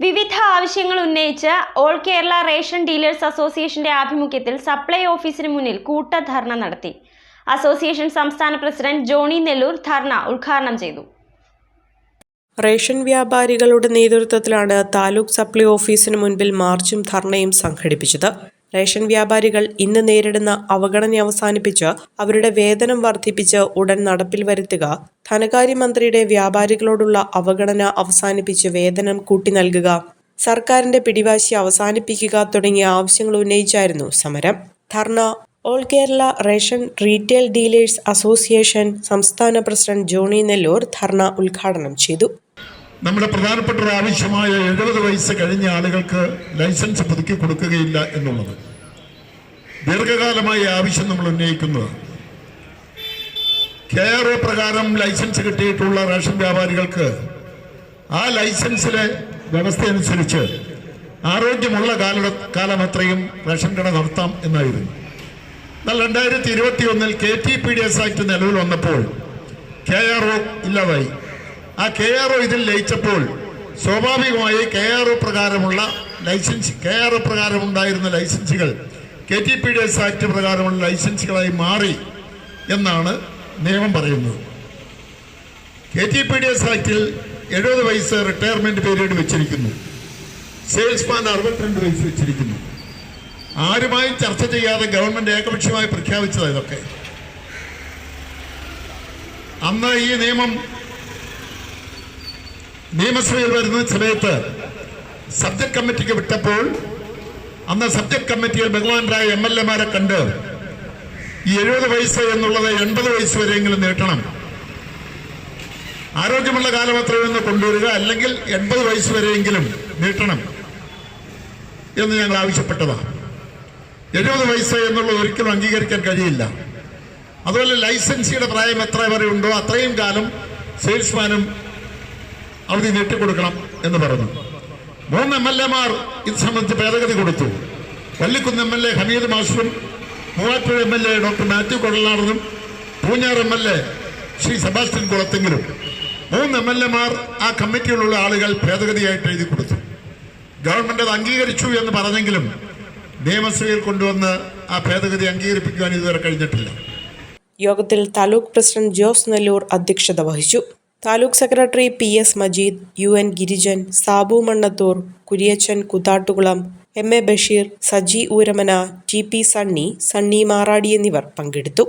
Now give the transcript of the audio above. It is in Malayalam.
വിവിധ ആവശ്യങ്ങൾ ഉന്നയിച്ച് ഓൾ കേരള റേഷൻ ഡീലേഴ്സ് അസോസിയേഷന്റെ ആഭിമുഖ്യത്തിൽ സപ്ലൈ ഓഫീസിന് മുന്നിൽ കൂട്ടധർണ നടത്തി. അസോസിയേഷൻ സംസ്ഥാന പ്രസിഡന്റ് ജോണി നെല്ലൂർ ധർണ ഉദ്ഘാടനം ചെയ്തു. റേഷൻ വ്യാപാരികളുടെ നേതൃത്വത്തിലാണ് താലൂക്ക് സപ്ലൈ ഓഫീസിന് മുൻപിൽ മാർച്ചും ധർണയും സംഘടിപ്പിച്ചത്. റേഷൻ വ്യാപാരികൾ ഇന്ന് നേരിടുന്ന അവഗണന അവസാനിപ്പിച്ച് അവരുടെ വേതനം വർദ്ധിപ്പിച്ച് ഉടൻ നടപ്പിൽ വരുത്തുക ധനകാര്യമന്ത്രിയുടെ വ്യാപാരികളോടുള്ള അവഗണന അവസാനിപ്പിച്ച് വേതനം കൂട്ടി നൽകുക സർക്കാരിന്റെ പിടിവാശി അവസാനിപ്പിക്കുക തുടങ്ങിയ ആവശ്യങ്ങൾ ഉന്നയിച്ചായിരുന്നു സമരം. Dharna all Kerala ration retail dealers association സംസ്ഥാന പ്രസിഡന്റ് ജോണി നെല്ലൂർ ധർണ ഉദ്ഘാടനം ചെയ്തു. നമ്മുടെ പ്രധാനപ്പെട്ട ഒരു ആവശ്യമായ എഴുപത് വയസ്സ് കഴിഞ്ഞ ആളുകൾക്ക് ലൈസൻസ് പുതുക്കി കൊടുക്കുകയില്ല എന്നുള്ളത്. ദീർഘകാലമായി ആവശ്യം നമ്മൾ ഉന്നയിക്കുന്നത്. കെ ആർ ഒ പ്രകാരം ലൈസൻസ് കിട്ടിയിട്ടുള്ള റേഷൻ വ്യാപാരികൾക്ക് ആ ലൈസൻസിലെ വ്യവസ്ഥ അനുസരിച്ച് ആരോഗ്യമുള്ള കാല കാലം അത്രയും റേഷൻ കട നടത്താം എന്നായിരുന്നു. എന്നാൽ രണ്ടായിരത്തി ഇരുപത്തി ഒന്നിൽ K T P D S act നിലവിൽ വന്നപ്പോൾ കെ ആർ ഒ ഇല്ലാതായി. ആ കെ ആർ ഒ ഇതിൽ ലയിച്ചപ്പോൾ സ്വാഭാവികമായി കെ ആർ ഒ പ്രകാരമുള്ള ലൈസൻസ് കെ ആർ ഒ പ്രകാരം ഉണ്ടായിരുന്ന ലൈസൻസുകൾ K T P D S act പ്രകാരമുള്ള ലൈസൻസുകളായി മാറി എന്നാണ് നിയമം പറയുന്നത്. K T P D S ആക്ടിൽ എഴുപത് വയസ്സ് റിട്ടയർമെന്റ് പീരീഡ് വെച്ചിരിക്കുന്നു. സെയിൽസ്മാൻ അറുപത്തിരണ്ട് വയസ്സ് വെച്ചിരിക്കുന്നു. ആരുമായും ചർച്ച ചെയ്യാതെ ഗവൺമെന്റ് ഏകപക്ഷീയമായി പ്രഖ്യാപിച്ചതാണ് ഇതൊക്കെ. അന്ന് ഈ നിയമം നിയമസഭയിൽ വരുന്ന സമയത്ത് സബ്ജക്ട് കമ്മിറ്റിക്ക് വിട്ടപ്പോൾ അന്ന് സബ്ജക്ട് കമ്മിറ്റിയിൽ ബഹുമാനരായ എം എൽ എമാരെ കണ്ട് ഈ എഴുപത് വയസ്സ് എന്നുള്ളത് എൺപത് വയസ്സ് വരെയെങ്കിലും നീട്ടണം. ആരോഗ്യമുള്ള കാലം അത്രയൊന്ന് കൊണ്ടുവരിക അല്ലെങ്കിൽ എൺപത് വയസ്സ് വരെയെങ്കിലും നീട്ടണം എന്ന് ഞങ്ങൾ ആവശ്യപ്പെട്ടതാണ് എഴുപത് വയസ്സ് എന്നുള്ളത് ഒരിക്കലും അംഗീകരിക്കാൻ കഴിയില്ല. അതുപോലെ ലൈസൻസിയുടെ പ്രായം എത്ര വരെ ഉണ്ടോ അത്രയും കാലം സെയിൽസ്മാനും അവധി നീട്ടിക്കൊടുക്കണം എന്ന് പറഞ്ഞു. മൂന്ന് എം എൽ എമാർ ഇത് സംബന്ധിച്ച് ഭേദഗതി കൊടുത്തു. Vallikkunnu M L A Hameed മാഷും Muvattupuzha M L A doctor Mathew കൊടലാടനും Poonjar M L A Shri Sebastian കുളത്തെങ്കിലും മൂന്ന് എം എൽ എമാർ ആ കമ്മിറ്റിയിലുള്ള ആളുകൾ ഭേദഗതിയായിട്ട് എഴുതി കൊടുത്തു. ഗവൺമെന്റ് അത് അംഗീകരിച്ചു എന്ന് പറഞ്ഞെങ്കിലും നിയമസഭയിൽ കൊണ്ടുവന്ന് ആ ഭേദഗതി അംഗീകരിപ്പിക്കുവാൻ ഇതുവരെ കഴിഞ്ഞിട്ടില്ല. യോഗത്തിൽ താലൂക്ക് പ്രസിഡന്റ് ജോസ് നെല്ലൂർ അധ്യക്ഷത വഹിച്ചു. Taluk secretary P S Majeed U N Girijan Sabu Mannathoor Kuriachan Koothattukulam M A Basheer Saji Ooramana T P Sunny Sunny Maradi എന്നിവർ പങ്കെടുത്തു.